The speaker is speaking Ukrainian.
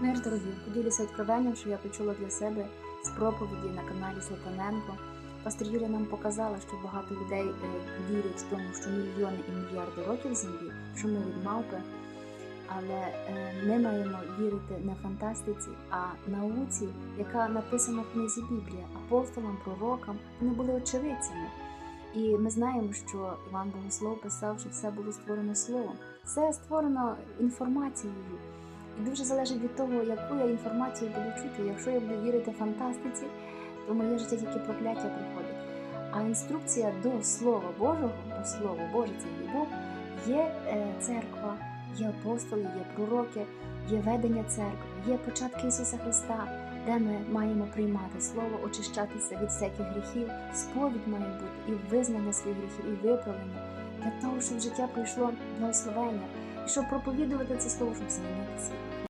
Мир, дорогі, поділюся відкровенням, що я почула для себе з проповіді на каналі Слопаненко. Пастор Юля нам показала, що багато людей е, вірять в тому, що мільйони і мільярди років землі, що ми від мавпи. Але е, ми маємо вірити не фантастиці, а науці, яка написана в книзі Біблія, апостолам, пророкам. Вони були очевидцями. І ми знаємо, що Іван Богослов писав, що все було створено словом. Це створено інформацією. І дуже залежить від того, яку я інформацію буду чути. Якщо я буду вірити фантастиці, то моє життя тільки прокляття приходить. А інструкція до Слова Божого, бо Слово Боже це є Бог, є е, церква, є апостоли, є пророки, є ведення церкви, є початки Ісуса Христа, де ми маємо приймати Слово, очищатися від всяких гріхів, сповідь має бути і визнання своїх гріхів, і виправлення для того, щоб життя прийшло благословення, і щоб проповідувати це слово, щоб змінити світ.